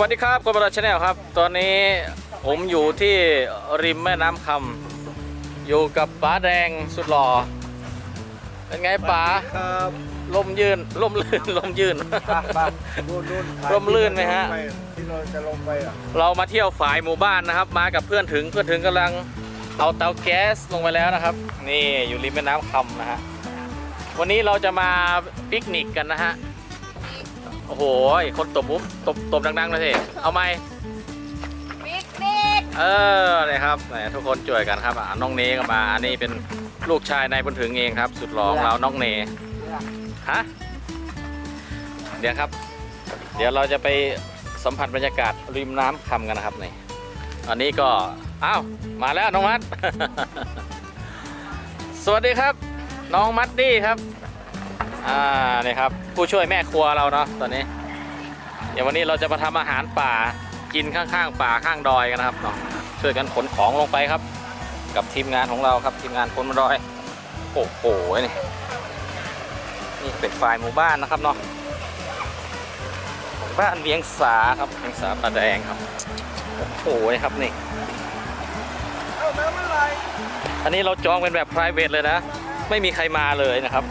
วัสดีครับคนบราชแนลครับ ตอนนี้ผมอยู่ที่ริมแม่น้ำคำอยู่กับป๋าแดงสุดหล่อเป็นไงป๋าครับลมยืนลมลื่นลมยืนบ้าบ้านู่นนู่นร่มรื่นไหมฮะที่เราจะลงไปอะเรามาเที่ยวฝายหมู่บ้านนะครับ มากับเพื่อนถึงเพื่อนถึงกำลังเอาเตาแก๊สลงไปแล้วนะครับ นี่อยู่ริมแม่น้ำคำนะฮะวันนี้เราจะมาปิกนิกกันนะฮะ โอ้โหคนตบปุ๊บตบตบดังๆเลยสิเอาไหมปิกนิกเออเนี่ยครับแหมทุกคนช่วยกันครับอะน้องเนก็มา อันนี้เป็นลูกชายนายบุญถึงเองครับ สุดหล่อของเราน้องเนฮะเดี๋ยวครับ เดี๋ยวเราจะไปสัมผัสบรรยากาศริมน้ำคำกันนะครับนี่อันนี้ก็อ้าวมาแล้วน้องมัด สวัสดีครับ น้องมัดดี้ครับ อ่านี่ครับ ผู้ช่วยแม่ครัวเราเนาะตอนนี้ เดี๋ยววันนี้เราจะมาทำอาหารป่ากินข้างๆป่าข้างดอยกันนะครับเนาะช่วยกันขนของลงไปครับ กับทีมงานของเราครับทีมงานคนบนดอยโอ้โหนี่นี่เป็นฝ่ายหมู่บ้านนะครับเนาะหมู่บ้านเวียงสาครับเวียงสาป่าแดงครับโอ้โหนี่ครับนี่เอ้าน้ำอะไรอันนี้เราจองเป็นแบบ private เลยนะ ไม่มีใครมาเลยนะครับ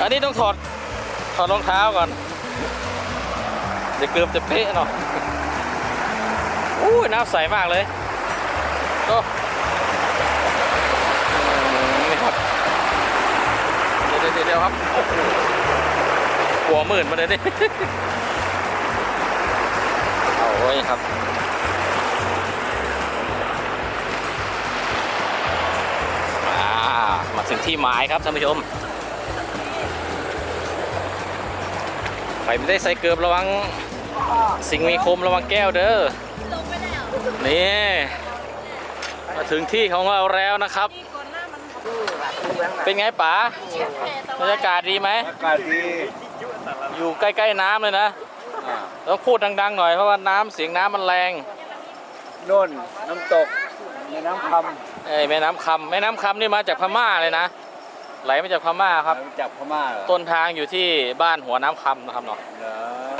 อันนี้ต้องถอดถอดรองเท้าก่อนเดี๋ยวเกือบจะเป๊ะเนาะอู้ยน้ำใสมากเลยโอ้อืมนี่ครับเดี๋ยวเดี๋ยวเดี๋ยวครับหัวหมื่นมาเลยนี่เอาไว้ครับอ่ามาถึงที่หมายครับท่านผู้ชม ใครไม่ได้ใส่เกือบระวัง สิ่งมีคมระวังแก้วเด้อลงไปแล้วนี่มาถึงที่ของเราแล้วนะครับนี่ก่อนหน้ามันเป็นไงป๋าบรรยากาศดีไหมอากาศดีอยู่ใกล้ๆน้ำเลยนะอ่าต้องพูดดังๆหน่อยเพราะว่าน้ำเสียงน้ำมันแรงโน่นน้ำตกในน้ำคเอ้ยแม่น้ำคำแม่น้ำคำนี่มาจากพม่าเลยนะ ไหลมาจากพม่าำครับจับพม่าเหรอต้นทางอยู่ที่บ้านหัวน้ำคำนะครับเนาะเห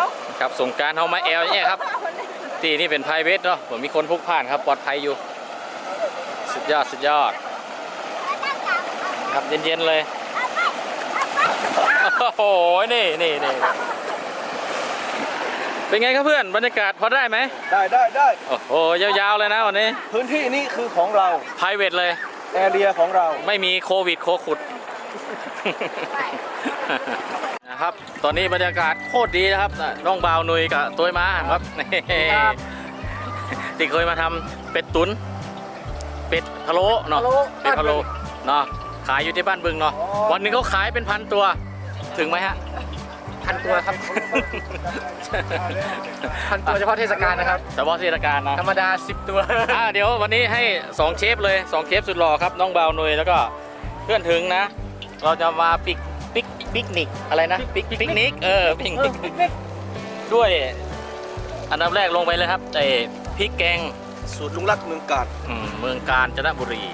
รอครับสงกรารเขามาแอลเนี่ยครับที่นี่เป็นไพรเวทเนาะผมมีคนพลุกผ่านครับปลอดภัยอยู่ สุดยอดสุดยอด ครับเย็นๆเลย โอ้โหนี่นี่นี่เป็นไงครับเพื่อนบรรยากาศพอได้ไหมได้ได้ได้โอ้โหยาวๆเลยนะวันนี้พื้นที่นี้คือของเรา ไพรเวทเลย แอเรียของเรา ไม่มีโควิดโคขุด นะครับ ตอนนี้บรรยากาศโคตรดีนะครับน่ะน้องบาวนุยกับตัวม้าครับนี่ที่เคยมาทำเป็ดตุนเป็ดพะโล้เนาะเป็ดพะโล้เนาะขายอยู่ที่บ้านบึงเนาะวันหนึงเขาขายเป็นพันตัว ถึงไหมฮะพันตัวครับพันตัวเฉพาะเทศกาลนะครับเฉพาะเทศกาลนะธรรมดา 10 ตัวอ่าเดี๋ยววันนี้ให้สองเชฟเลยสองเชฟสุดหล่อครับ น้องบาวนุยแล้วก็เพื่อนถึงนะ เราจะมาปิกปิกปิกนิกอะไรนะปิกปิกนิกเออปิกนิกด้วย อันดับแรกลงไปเลยครับไอ้พริกแกงสูตรลุงรักเมืองกาดอืมเมืองกาญจนบุรี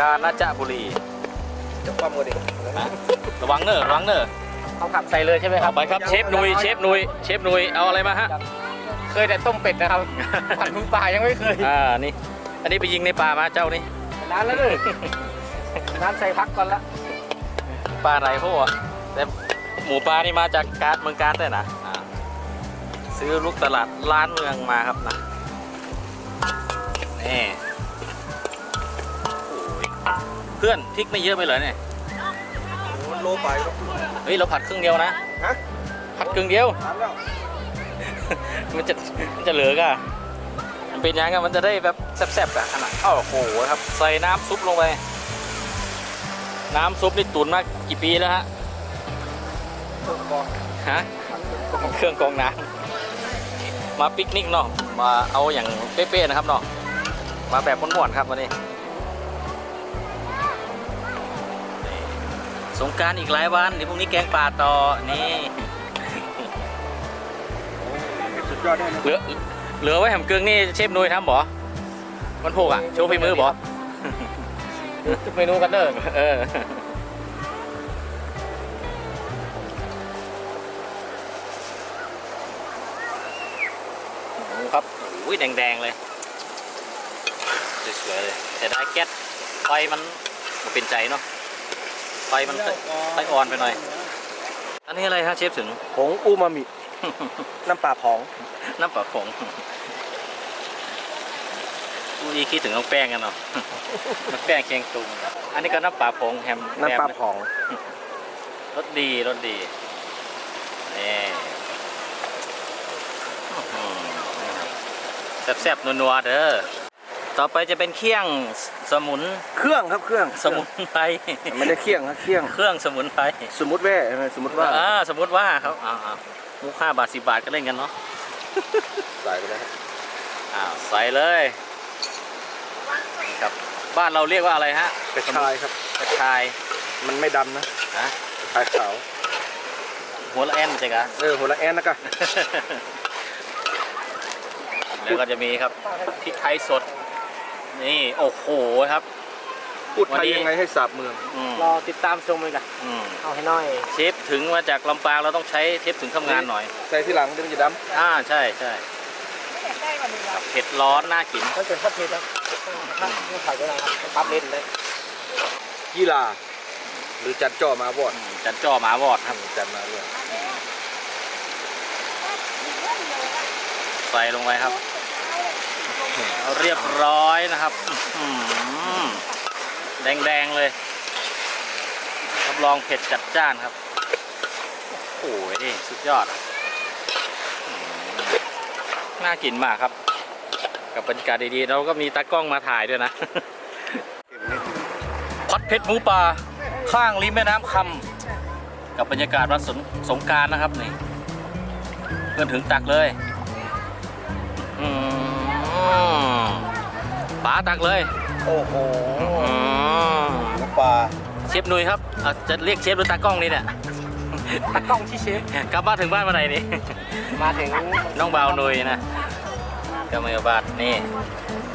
กาญจนบุรีจะปั้มกันดินะระวังเนอะระวังเนอะเอาผักใส่เลยใช่ไหมครัเอาบไปครับเชฟนุยเชฟนุยเชฟนุยเอาอะไรมาฮะเคยแต่ต้มเป็ดนะครับผัดหมูป่ายังไม่เคยอ่านี่อันนี้ไปยิงในป่ามาเจ้านี่ร้านแล้วเลย ร้านใส่พักก่อนละปลาไหนพวกแต่หมูปลานี่มาจากการเมืองการแต่นะอ่าซื้อลูกตลาดร้านเมืองมาครับนะนี่โอ้ยเพื่อนพริกไม่เยอะไปเหรอเนี่ยโลไปก็เฮ้ยเราผัดครึ่งเดียวนะฮะผัดครึ่งเดียวถามแล้วมันจะมันจะเหลือกอะมันเป็นยังไงมันจะได้แบบแซ่บๆอะขนาดโอ้โหครับ ใส่น้ำซุปลงไป น้ำซุปนี่ตุ๋นมากี่ปีแล้วฮะฮะเครื่องกรองน้ำมาปิกนิกเนาะมาเอาอย่างเป๊ะๆนะครับเนาะมาแบบม้วนๆครับวันนี้ สงกรารอีกหลายวันเดี๋ยวพรุ่งนี้แกงป่าต่อนี่สุดยอดแน่นอนเหลือเหลือไว้แหมกึ่งนี่เชฟนุยทำบ่มันโผกอะโชว์ฝีมือบ่ ทุกเมนูกันเด้อเครับอุ้ยแดงๆเลยสวยๆเลยแต่ได้แก๊สไฟมันมันเป็นใจเนาะไฟมันไฟอ่อนไปหน่อย อันนี้อะไรฮะเชฟถึงผงอูมามิ น้ำปลาผงน้ำปลาผง อุ้ยคิดถึงน้องแป้งกันเนาะน้องแป้งเคียงตุงอันนี้ก็น้ำปลาผงแฮมน้ำปลาแฮมผองรสดีรสดีนี่อื้อหือแซ่บๆนัวๆเด้อต่อไปจะเป็นเคี่ยงสมุนเครื่องครับเครื่องสมุนไพรไม่ได้เคี่ยงครับเคี่ยงเครื่องสมุนไพรสมมติว่าสมมติว่าอ่าสมมติว่าครับอ่าอ่ามุกห้าบาทสิบาทก็เล่นกันเนาะใส่ไปแล้วอ้าวใส่เลยนี่ ครับ บ้านเราเรียกว่าอะไรฮะกระชายครับ กระชายมันไม่ดำนะนะกระชายขาวหัวละแอนใช่กะเออหัวละแอนนะกะแล้วก็จะมีครับพริกไทยสด นี่โอ้โหครับพูดไทยยังไงให้สาบเมืองอืมรอติดตามชมเลยกันอืมเอาให้น้อย เชฟถึงมาจากลำปางเราต้องใช้เชฟถึงทำงานหน่อย ใส่ที่หลังเดี๋ยวมันจะดอ่าใช่ใช่ไม่อยากได้กว่านี้หรคอรับเผ็ดร้อนน่ากินถ้าเป็นพัดเพชรครับ ถ้าไม่ขายก็ได้ครับปั๊บเล่นเลยำยี่ลาหรือจันจ่อมาบอดอืมจันจ้อหมาวอดครับจันมาด้วยใส่ลงไปครับเอาเรียบร้อยนะครับอื้อหือแดงๆเลยรับรองเผ็ดจัดจ้านครับ โอ้ยนี่สุดยอดอื้อหือน่ากินมากครับ กับบรรยากาศดีๆ เราก็มีตากล้องมาถ่ายด้วยนะ พัดเพชรหมูป่าข้างริมแม่น้ำคำกับบรรยากาศวันสงสงกรารนะครับนี่เพื่อนถึงตักเลยอืมป๋าตักเลยโอ้โหอืมหมูปลาเชฟนุยครับอะจะเรียกเชฟหรือตากล้องนี่เนี่ยตากล้องที่เชฟกลับบ้านถึงบ้านเมื่อไหร่นี่มาถึงน้องบ่าวนุยนะ กำมือบาทนี่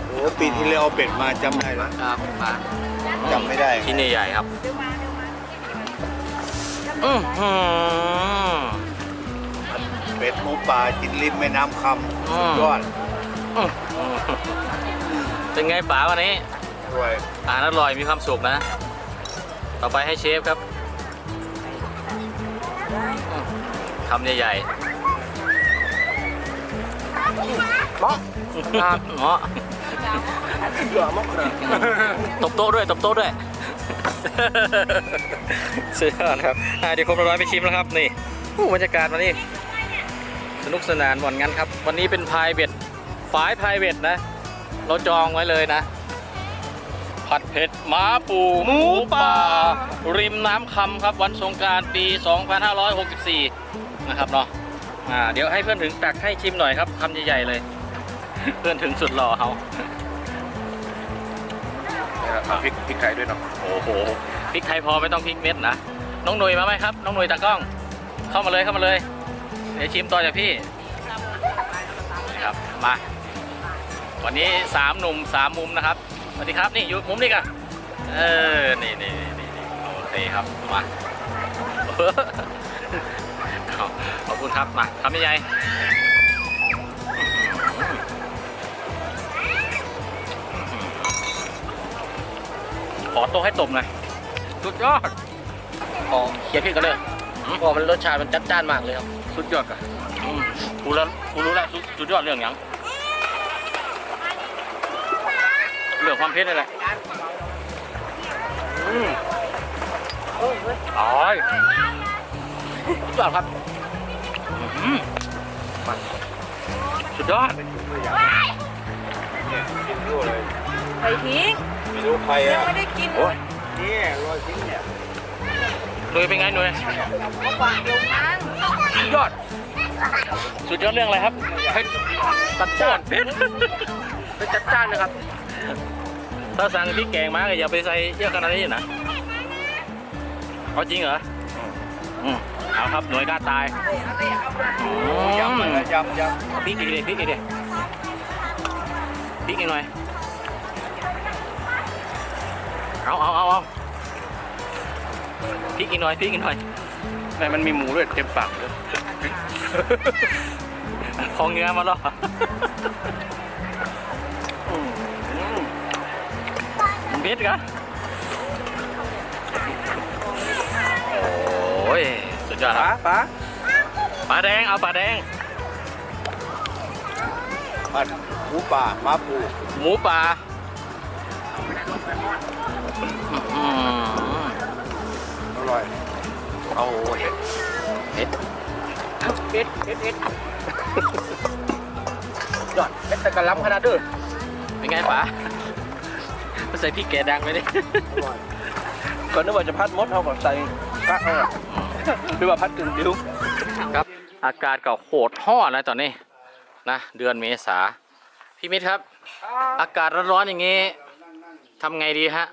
โอ้ปีที่แล้วเอาเป็ดมาจำได้แล้วครับมาจำไม่ได้ที่นี่ใหญ่ครับอือหือเป็ดหมูป่ากินริมแม่น้ำคำสุดยอดอื้อหือเป็นไงป๋าวันนี้ด้วยอาหารอร่อยมีความสุขนะ ต่อไปให้เชฟครับอืมคำใหญ่ๆ เนาะเงาะเหลือมากนะตบโต๊ะด้วยตบโต๊ะด้วยสุดยอดครับอะเดี๋ยวครบร้อยไปชิมแล้วครับนี่อู้บรรยากาศวันนี้ สนุกสนานหมอนงั้นครับ วันนี้เป็นพายเบ็ดฝายพายเบ็ดนะ เราจองไว้เลยนะผัดเผ็ดหมาปูหมูป่า ริมน้ำคำครับวันสงกรารปี 2564 นะครับเนาะอ่าเดี๋ยวให้เพื่อนถึงตักให้ชิมหน่อยครับคำใหญ่ ๆ เลย เพื่อนถึงสุดหล่อเขาพริกพริกไทยด้วยเนาะโอ้โหพริกไทยพอไม่ต้องพริกเม็ดนะน้องหนุ่ยมาไหมครับ น้องหนุ่ยตากล้อง เข้ามาเลยเข้ามาเลยเดี๋ยวชิมต่อจากพี่นี่ครับมาวันนี้สามหนุ่มสามมุมนะครับสวัสดีครับนี่อยู่มุมนี้กันเออนี่นี่นี่นี่โอเคครับมาเอาขอบคุณครับมาทำยังไง อโต๊ะให้ตบหน่อยสุดยอดหอมเขียนพี่ก็เลยหอมมันรสชาติมันจัดจ้านมากเลยครับ สุดยอดอะอืมกูแล้วกูรู้แล้วสุดสุดยอดเรื่องหยังเรื่องความเผ็ดนี่แหละอืมอร่อยสุดยอดครับอืมสุดยอดเนี่ยกินรู้เลยไปทิ้ง ไม่รู้ใครยังอะไม่ได้กินโอ้ยนี่รอยทิ้งเนี่ยหนุ่ยเป็นไงหนุ่ยฝากลงนั่งสุดยอด สุดยอดเรื่องอะไรครับเผ็ดตัดจ้านเผ็ดเป็นจัดจ้านนะครับ ถ้าสั่งพริกแกงมาก็อย่าไปใส่เยอะขนาดนี้นะเอาจริงเหรออืมเอาครับหน่วยกล้าตายอืมยำเลยยำยเอาพริกอีกเลยพริกอีกเลยพริกอีกหน่อย เอาเอาเอาเอาพริกอีกหน่อยพริกอีกหน่อยในมันมีหมูด้วยเต็มปากเลยพองเงือมาแล้วเบ็ดกะโอ้ยสุดยอดคป๋ารับป๋าปลาแดงเอาปลาแดงผัดหมูป่ามาปูหมูป่า อืมอร่อยเอาเห็ดเห็ดเผ็ดเผ็ดเผ็ดยอดเผ็ดแต่กระลำขนาดเด้อเป็นไงป๋าใส่พริกแกดังไปดิก่อนนึกว่าจะพัดมดเอาก่อนใส่กะเออหรือว่าพัดกึ่งดิ้วครับ อากาศก็โหดห้อนแล้วตอนนี้นะเดือนเมษาพี่มิตรครับ อากาศร้อนๆอย่างงี้ทำไงดีฮะ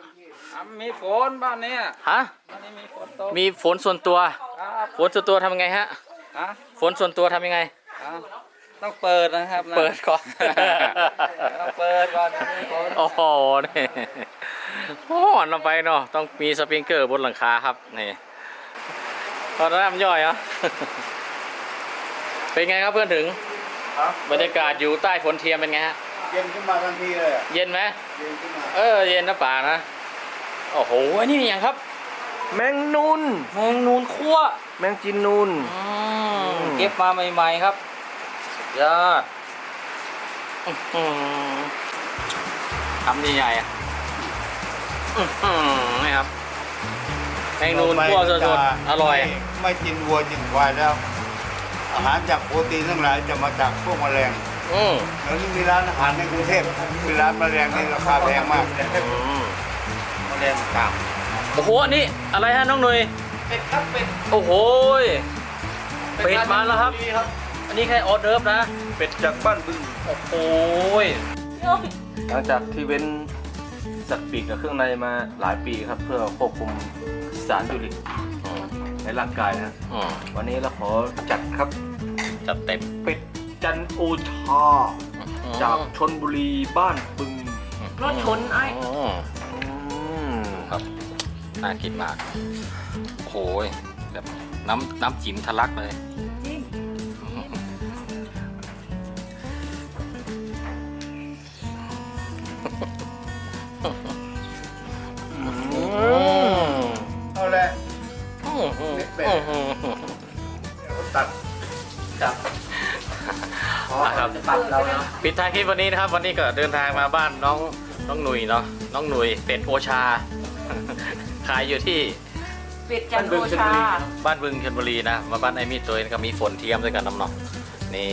มีฝนบ้านเนี้ยฮะบ้านนี้มีฝนตกมีฝนส่วนตัว ครับฝนส่วนตัวทำยังไงฮะ ฮะฝนส่วนตัวทำยังไงอะต้องเปิดนะครับนะเปิดก่อน ต้องเปิดก่อนมีฝนโอ้โหนี่โอ้อนลงไปเนาะ ต้องมีสปริงเกอร์บนหลังคาครับ นี่ตอนน้ำย่อยเหรอ เป็นไงครับเพื่อนถึง ครับบรรยากาศอยู่ใต้ฝนเทียมเป็นไงฮะ เย็นขึ้นมาทันทีเลยอะเย็นไหม เย็นขึ้นมา เออ เย็นนะป่านะ โอ้โหอันนี้อย่างครับ แมงนูนแมงนูนคั่วแมงจีนูน อืมเก็บมาใหม่ๆครับยอดอื้อหือทำใหญ่ๆอะอื้อหือนี่ครับแมงนูนคั่วสดๆอร่อย ไม่ไม่กินวัวกินควายแล้ว อาหารจากโปรตีนทั้งหลายจะมาจากพวกแมลงอืมแล้วนี่มีร้านอาหารในกรุงเทพมีร้านแมลงนี่ราคาแพงมาก อืม แมลงต่างโอ้โหอันนี้อะไรฮะน้องหนุ่ยเป็ดครับเป็ดโอ้โหย เป็ดมาแล้วครับอันนี้แค่ออเดิร์ฟนะ เป็ดจากบ้านบึง โอ้โหยหลังจากที่เว้นสัตว์ปีกกับเครื่องในมาหลายปีครับ เพื่อควบคุมสารยูริกอืมในร่างกายนะอืมวันนี้เราขอจัดครับจัดเต็มเป็ดจันโอชา จากชนบุรีบ้านบึง รถชนไอ้ อืมอืม ครับ น่ากินมากโอ้โหยแบบน้ำน้ำจิ้มทะลักเลยเอาแหละอืมอืมเป็ดอืมอืมตัดครับปิดท้ายคลิปวันนี้นะครับ วันนี้ก็เดินทางมาบ้านน้องน้องหนุ่ยเนาะน้องหนุ่ยเป็ดโอชา ขายอยู่ที่เป็ดจันโอชาบ้านบึงชลบุรีนะมาบ้านไอ้มีดตัวนี้ก็มีฝนเทียมด้วยกันน้ำเนาะนี่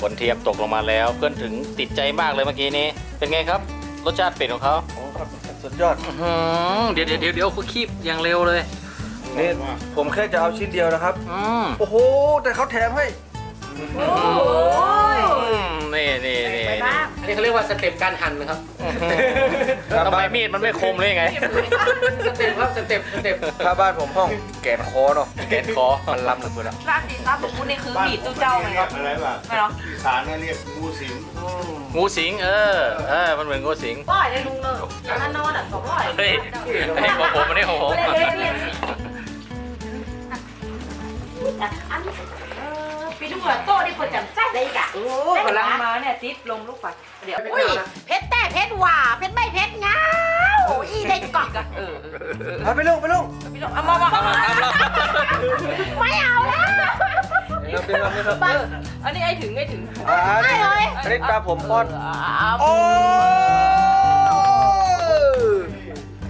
ฝนเทียมตกลงมาแล้วเพื่อนถึงติดใจมากเลยเมื่อกี้นี้ เป็นไงครับ รสชาติเป็ดของเขาโอ้ครับสุดยอดอื้อหือเดี๋ยวเดี๋ยวเดี๋ยวเดี๋ยวคุณคีบอย่างเร็วเลยนี่ผมแค่จะเอาชิ้นเดียวนะครับอืมโอ้โห แต่เขาแถมให้โอ้โห ว่าสเต็ปการหั่นนะครับทำไมมีดมันไม่คมเลยไง สเต็ปครับสเต็ปสเต็ปถ้าบ้านผมห้องแกนคอเนาะแกนคอมันล้ำเหลือเกินอะร้านตีร้านผมนี่คือบ้านบีดผมตู้เจ้าไหมเรียกอะไรวะไม่หรออีสานเนี่ยเรียกงูสิงงูสิงเออเออมันเหมือนงูสิงป้อยได้ลุงเลยนั่นนอนอะสองร้อยเฮ้ยอันนี้ของผมอันนี้ของผมเล่นเล่นอันนี้เออไปดูอะโต๊ะนี่เปิดจำใจ ได้อีกอะโอ้กำลังมาเนี่ยติดลงลูกไฟเดี๋ยวอุ้ยเพชรแต่เพชรหว่าเพชรไม่เพชรเงาอีเด็กกอกเออเอาไปลูกไปลูกไปลงเอามามาเอามาทำแล้วไม่เอาแล้วครับเป็นครับเป็นครับอันนี้ไอ้ถึงไอ้ถึงอ่าอันนี้อันนี้ตาผมป้อนโอ้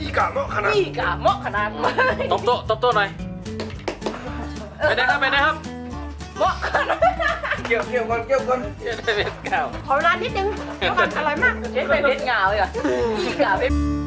อีกาเนาะขนาดนี่กะเหมาะขนาดไหนตบโต๊ะตบโต๊ะหน่อยไปนะครับไปนะครับ เกี่ยวเกี่ยวก่อนเกี่ยวก่อนเดี๋ยวได้เป็นเก้าขอเวลานิดนึงเดี๋ยวก่อนอร่อยมากเพชรไปเพชรเงาเลยอะนี่กะเพชร